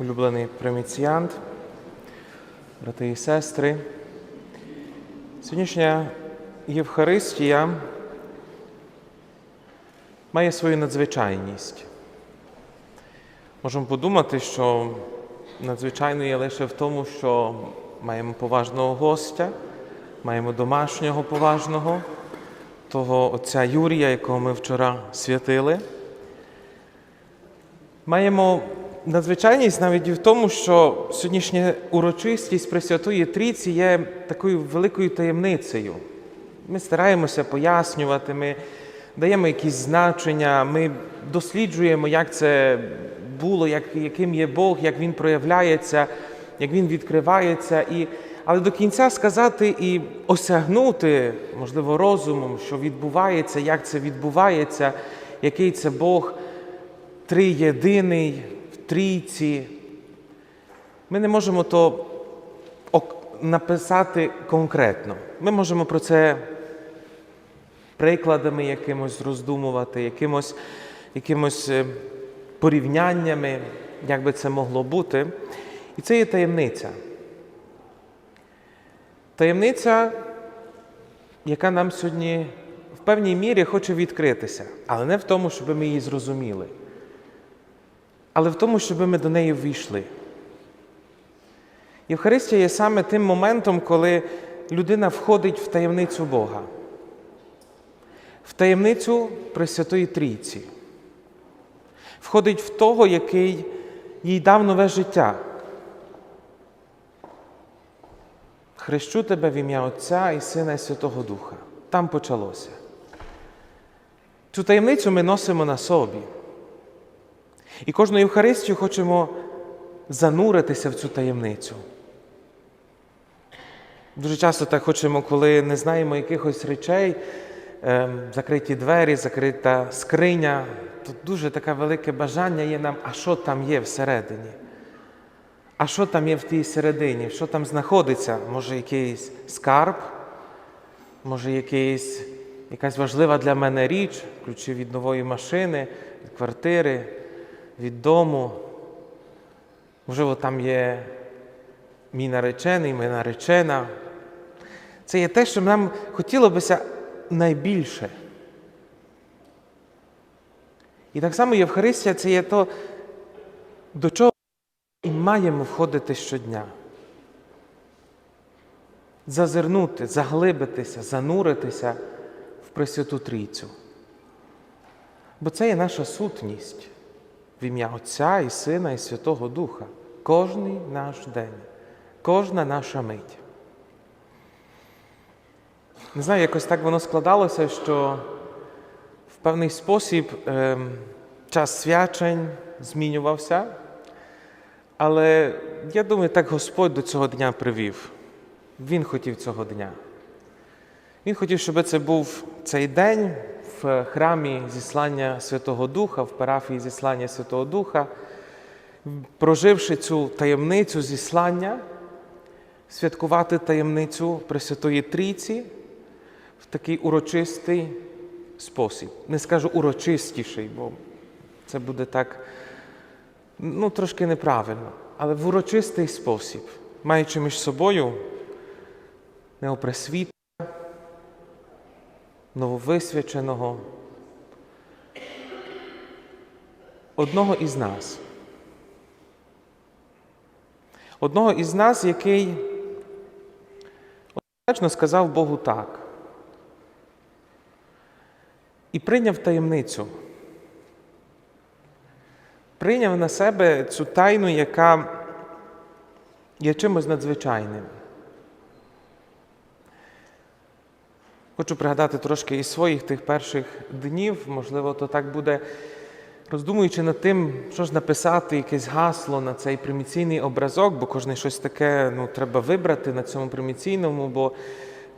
улюблений приміціянт, брати і сестри. Сьогоднішня Євхаристія має свою надзвичайність. Можемо подумати, що надзвичайно є лише в тому, що маємо поважного гостя, маємо домашнього поважного, того отця Юрія, якого ми вчора святили. Маємо надзвичайність навіть в тому, що сьогоднішня урочистість Пресвятої Трійці є такою великою таємницею. Ми стараємося пояснювати, ми даємо якісь значення, ми досліджуємо, як це було, як, яким є Бог, як Він проявляється, як Він відкривається. І, але до кінця сказати і осягнути, можливо, розумом, що відбувається, як це відбувається, який це Бог триєдиний трійці. Ми не можемо то написати конкретно. Ми можемо про це прикладами якимось роздумувати, якимось, якимось е, порівняннями, як би це могло бути. І це є таємниця. Таємниця, яка нам сьогодні в певній мірі хоче відкритися, але не в тому, щоб ми її зрозуміли, але в тому, щоб ми до неї ввійшли. Євхаристія є саме тим моментом, коли людина входить в таємницю Бога, в таємницю Пресвятої Трійці, входить в того, який їй дав нове життя. Хрещу тебе в ім'я Отця і Сина і Святого Духа. Там почалося. Цю таємницю ми носимо на собі. І кожну Євхаристію хочемо зануритися в цю таємницю. Дуже часто так хочемо, коли не знаємо якихось речей, ем, закриті двері, закрита скриня, то дуже таке велике бажання є нам, а що там є всередині? А що там є в тій середині? Що там знаходиться? Може, якийсь скарб, може, якийсь, якась важлива для мене річ, ключі від нової машини, від квартири, від дому. Можливо, там є мій наречений, моя наречена. Це є те, що нам хотілося найбільше. І так само Євхаристія це є то, до чого і маємо входити щодня. Зазирнути, заглибитися, зануритися в Пресвяту Трійцю. Бо це є наша сутність в ім'я Отця і Сина і Святого Духа. Кожний наш день, кожна наша мить. Не знаю, якось так воно складалося, що в певний спосіб ем, час свячень змінювався. Але я думаю, так Господь до цього дня привів. Він хотів цього дня. Він хотів, щоб це був цей день в храмі зіслання Святого Духа, в парафії зіслання Святого Духа, проживши цю таємницю зіслання, святкувати таємницю Пресвятої Трійці в такий урочистий спосіб. Не скажу урочистіший, бо це буде так ну, трошки неправильно, але в урочистий спосіб, маючи між собою неопресвіта, нововисвяченого, одного із нас. Одного із нас, який однозначно сказав Богу так. І прийняв таємницю прийняв на себе цю тайну, яка є чимось надзвичайним. Хочу пригадати трошки із своїх тих перших днів, можливо, то так буде, роздумуючи над тим, що ж написати, якесь гасло на цей приміційний образок, бо кожне щось таке ну, треба вибрати на цьому приміційному, бо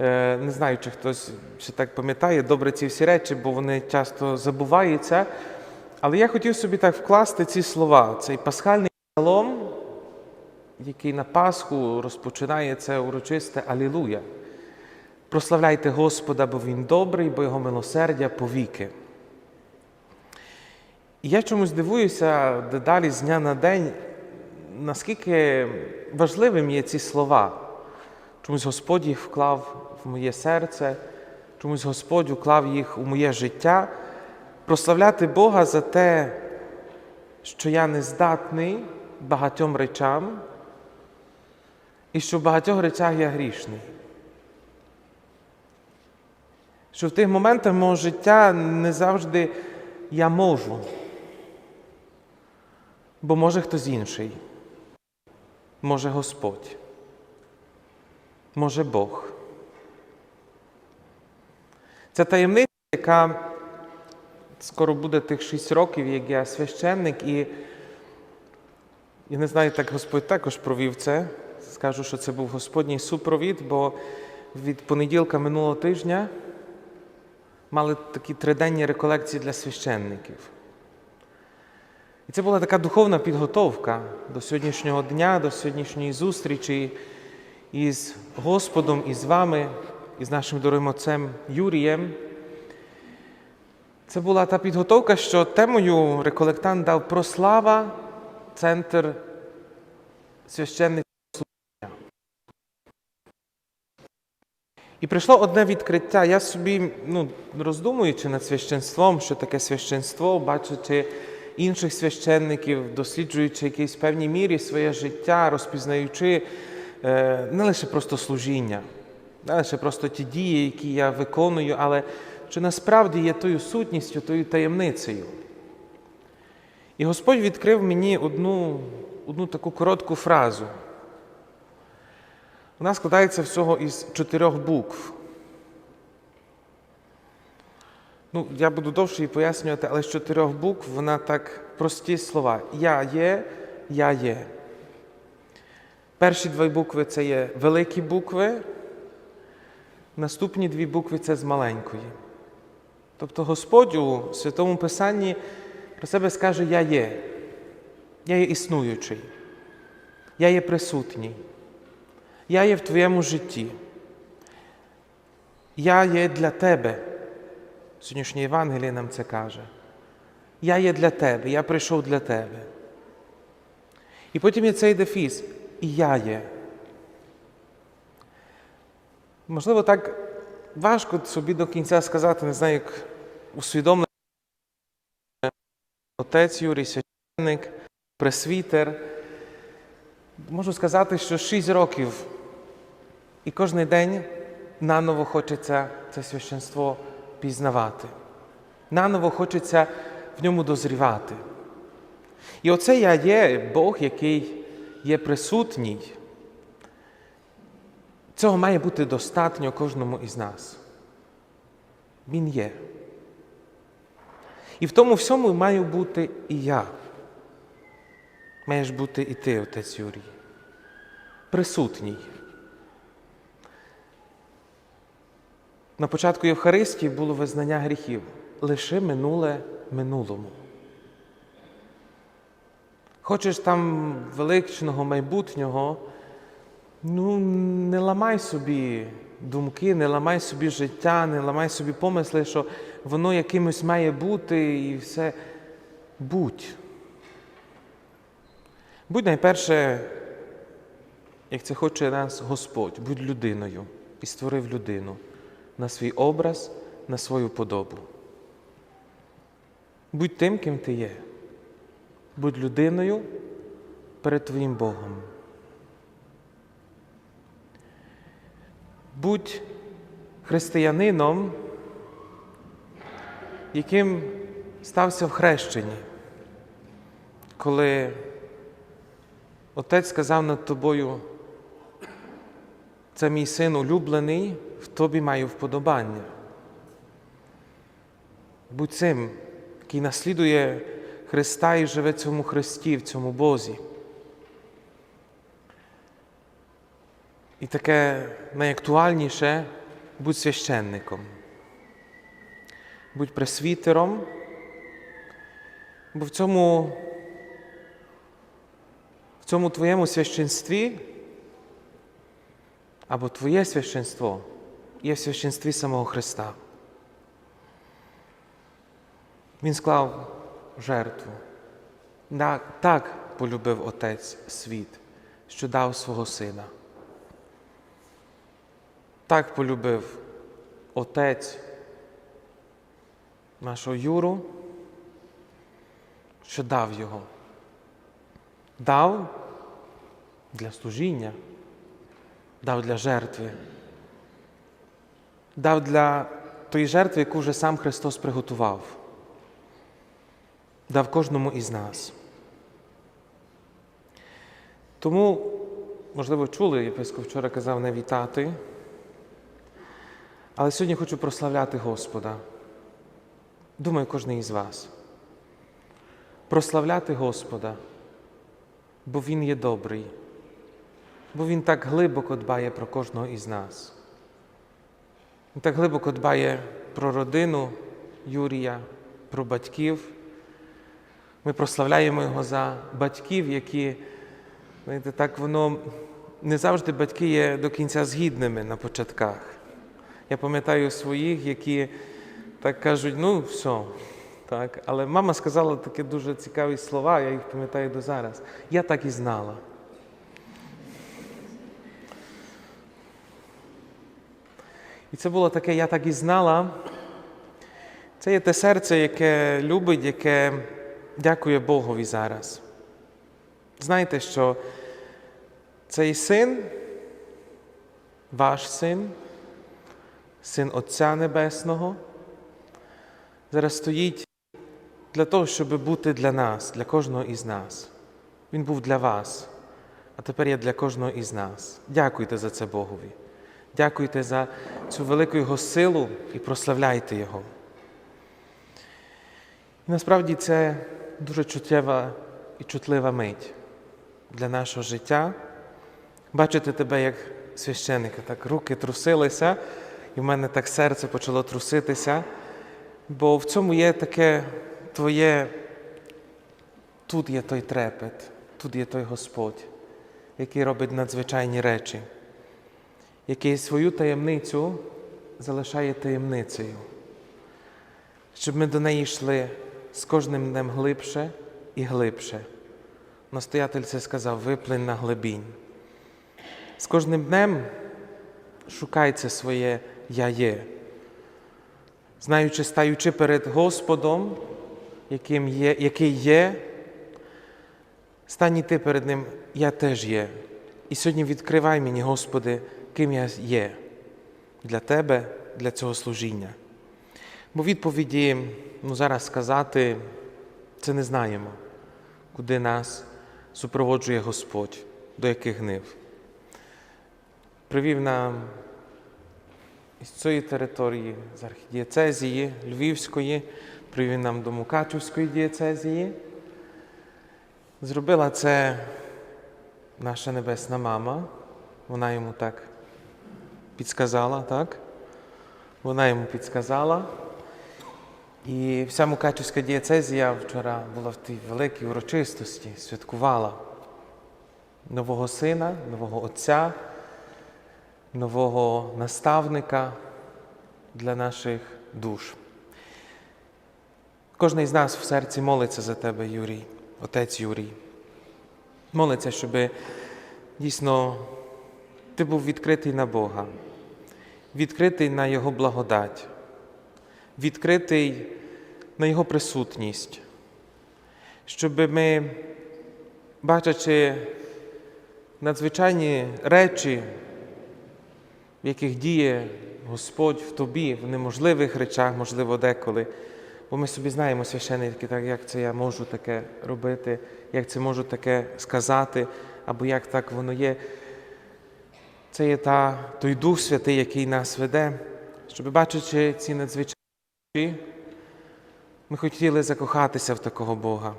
е, не знаю, чи хтось ще так пам'ятає добре ці всі речі, бо вони часто забуваються. Але я хотів собі так вкласти ці слова, цей пасхальний псалом, який на Пасху розпочинає це урочисте Алілуя. Прославляйте Господа, бо Він добрий, бо Його милосердя повіки. І я чомусь дивуюся дедалі з дня на день наскільки важливим є ці слова. Чомусь Господь їх вклав в моє серце, чомусь Господь вклав їх у моє життя, прославляти Бога за те, що я не здатний багатьом речам, і що в багатьох речах я грішний. Що в тих моментах мого життя не завжди я можу, бо може хтось інший, може Господь, може Бог. Це таємниця, яка скоро буде тих шість років, як я священник, і я не знаю, так Господь також провів це. Скажу, що це був Господній супровід, бо від понеділка минулого тижня мали такі триденні реколекції для священників. І це була така духовна підготовка до сьогоднішнього дня, до сьогоднішньої зустрічі із Господом, і з вами, і з нашим дорогим отцем Юрієм. Це була та підготовка, що темою реколектант дав прослава, центр священних І прийшло одне відкриття. Я собі, ну, роздумуючи над священством, що таке священство, бачачи інших священників, досліджуючи в якійсь певній мірі своє життя, розпізнаючи е, не лише просто служіння, не лише просто ті дії, які я виконую, але що насправді є тою сутністю, тою таємницею. І Господь відкрив мені одну, одну таку коротку фразу. Вона складається всього із чотирьох букв. Ну, я буду довше її пояснювати, але з чотирьох букв вона так прості слова. Я є, я є. Перші дві букви це є великі букви, наступні дві букви це з маленької. Тобто Господь у Святому Писанні про себе скаже Я є. Я є існуючий. Я є присутній. Я є в твоєму житті. Я є для тебе. Сьогоднішнє Євангеліє нам це каже. Я є для тебе, я прийшов для тебе. І потім є цей дефіс. І я є. Можливо, так важко собі до кінця сказати, не знаю, як усвідомлено отець Юрій, священник, пресвітер. Можу сказати, що шість років і кожен день наново хочеться це священство пізнавати. Наново хочеться в ньому дозрівати. І оце я є Бог, який є присутній. Цього має бути достатньо кожному із нас. Він є. І в тому всьому маю бути і я. Маєш бути і ти, отець Юрій. Присутній. На початку Євхаристії було визнання гріхів. Лиши минуле минулому. Хочеш там величного майбутнього, ну не ламай собі думки, не ламай собі життя, не ламай собі помисли, що воно якимось має бути і все. Будь. Будь найперше, як це хоче нас Господь, будь людиною і створив людину на свій образ, на свою подобу. Будь тим, ким ти є. Будь людиною перед твоїм Богом. Будь християнином, яким стався в хрещенні, коли Отець сказав над тобою, це мій син улюблений, в тобі маю вподобання. Будь цим, який наслідує Христа і живе в цьому Христі, в цьому Бозі. І таке найактуальніше будь священником, будь пресвітером, бо в цьому, в цьому твоєму священстві або твоє священство є в священстві самого Христа. Він склав жертву. Так, полюбив Отець світ, що дав свого Сина. Так полюбив Отець нашого Юру, що дав його. Дав для служіння, дав для жертви, дав для тої жертви, яку вже сам Христос приготував, дав кожному із нас. Тому, можливо, чули, єпископ вчора казав не вітати, але сьогодні хочу прославляти Господа. Думаю, кожен із вас. Прославляти Господа, бо Він є добрий, бо Він так глибоко дбає про кожного із нас. Він так глибоко дбає про родину Юрія, про батьків. Ми прославляємо його за батьків, які, знаєте, так воно не завжди батьки є до кінця згідними на початках. Я пам'ятаю своїх, які так кажуть, ну все. Так. Але мама сказала такі дуже цікаві слова, я їх пам'ятаю до зараз. Я так і знала. І це було таке, я так і знала. Це є те серце, яке любить, яке дякує Богові зараз. Знаєте, що цей син, ваш син, син Отця Небесного, зараз стоїть для того, щоб бути для нас, для кожного із нас. Він був для вас, а тепер є для кожного із нас. Дякуйте за це Богові. Дякуйте за цю велику Його силу і прославляйте Його. І насправді це дуже чуттєва і чутлива мить для нашого життя. Бачити тебе як священника, так руки трусилися, і в мене так серце почало труситися, бо в цьому є таке твоє, тут є той трепет, тут є той Господь, який робить надзвичайні речі, який свою таємницю залишає таємницею, щоб ми до неї йшли з кожним днем глибше і глибше. Настоятель це сказав, виплинь на глибінь. З кожним днем шукай це своє Я є, знаючи, стаючи перед Господом, яким є, який є, стань і ти перед Ним, я теж є. І сьогодні відкривай мені, Господи, ким я є для Тебе, для цього служіння. Бо відповіді, ну зараз сказати, це не знаємо, куди нас супроводжує Господь, до яких гнив. Привів нам із цієї території, з архідієцезії Львівської, привів нам до Мукачівської дієцезії. Зробила це наша небесна мама. Вона йому так підсказала, так? Вона йому підсказала. І вся Мукачівська дієцезія вчора була в тій великій урочистості, святкувала нового сина, нового отця, нового наставника для наших душ. Кожен із нас в серці молиться за тебе, Юрій, отець Юрій. Молиться, щоб дійсно ти був відкритий на Бога, відкритий на Його благодать, відкритий на Його присутність, щоб ми, бачачи надзвичайні речі, в яких діє Господь в тобі, в неможливих речах, можливо, деколи. Бо ми собі знаємо священники, так як це я можу таке робити, як це можу таке сказати, або як так воно є. Це є та, той Дух Святий, який нас веде, щоб бачачи ці надзвичайні ми хотіли закохатися в такого Бога.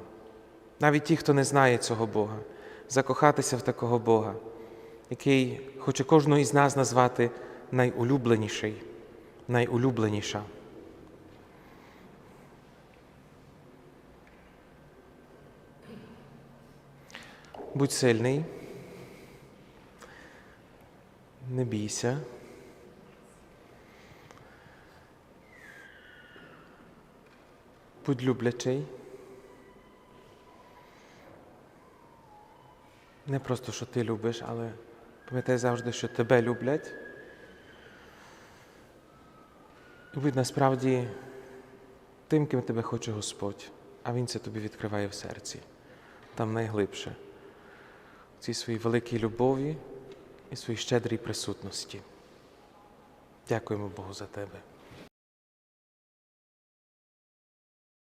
Навіть ті, хто не знає цього Бога, закохатися в такого Бога, який хоче кожного із нас назвати найулюбленіший, найулюбленіша. Будь сильний, не бійся. Будь люблячий. Не просто, що ти любиш, але пам'ятай завжди, що тебе люблять. І будь насправді тим, ким тебе хоче Господь, а Він це тобі відкриває в серці, там найглибше, в цій своїй великій любові і своїй щедрій присутності. Дякуємо Богу за тебе.